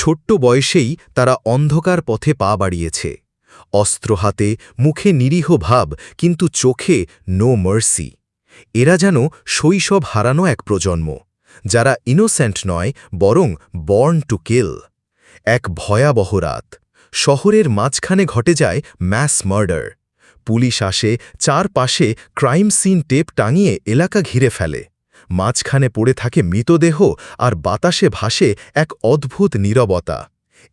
ছোট্ট বয়সেই তারা অন্ধকার পথে পা বাড়িয়েছে। অস্ত্র হাতে, মুখে নিরীহ ভাব, কিন্তু চোখে নো মার্সি এরা যেন শৈশব হারানো এক প্রজন্ম, যারা ইনোসেন্ট নয়, বরং বর্ন টু কিল এক ভয়াবহ রাত। শহরের মাঝখানে ঘটে যায় ম্যাস মার্ডার পুলিশ আসে, চারপাশে ক্রাইম সিন টেপ টাঙিয়ে এলাকা ঘিরে ফেলে। মাঝখানে পড়ে থাকে মৃতদেহ আর বাতাসে ভাসে এক অদ্ভুত নীরবতা।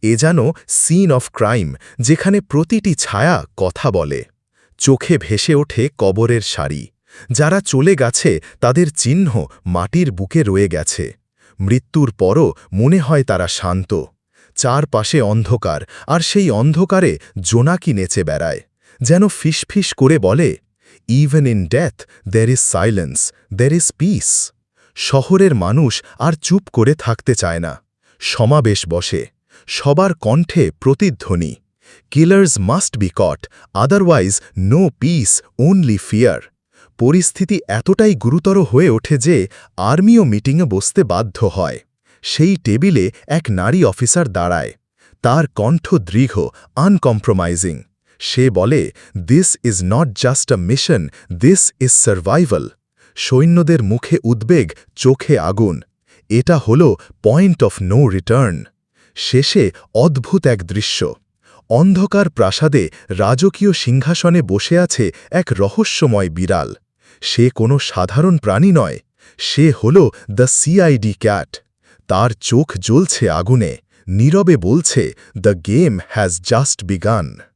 এ যেন সিন অফ ক্রাইম যেখানে প্রতিটি ছায়া কথা বলে। চোখে ভেসে ওঠে কবরের সারি। যারা চলে গেছে, তাদের চিহ্ন মাটির বুকে রয়ে গেছে। মৃত্যুর পরও মনে হয় তারা শান্ত। চারপাশে অন্ধকার, আর সেই অন্ধকারে জোনাকি নেচে বেড়ায়। যেন ফিসফিস করে বলে even in death there is silence there is peace শহরের মানুষ আর চুপ করে থাকতে চায় না। সমাবেশ বসে। সবার কণ্ঠে প্রতিধ্বনি। Killers must be caught otherwise no peace only fear পরিস্থিতি এতটাই গুরুতর হয়ে ওঠে যে আর্মিও মিটিংয়ে বসতে বাধ্য হয়। সেই টেবিলে এক নারী অফিসার দাঁড়ায়। তার কণ্ঠ দৃঢ় আনকম্প্রোমাইজিং সে বলে this is not just a mission this is survival সৈন্যদের মুখে উদ্বেগ, চোখে আগুন। এটা হল পয়েন্ট অফ নো রিটার্ন শেষে অদ্ভুত এক দৃশ্য। অন্ধকার প্রাসাদে রাজকীয় সিংহাসনে বসে আছে এক রহস্যময় বিড়াল। সে কোনো সাধারণ প্রাণী নয়। সে হল দ্য সিআইডি ক্যাট তার চোখ জ্বলছে আগুনে। নীরবে বলছে the game has just began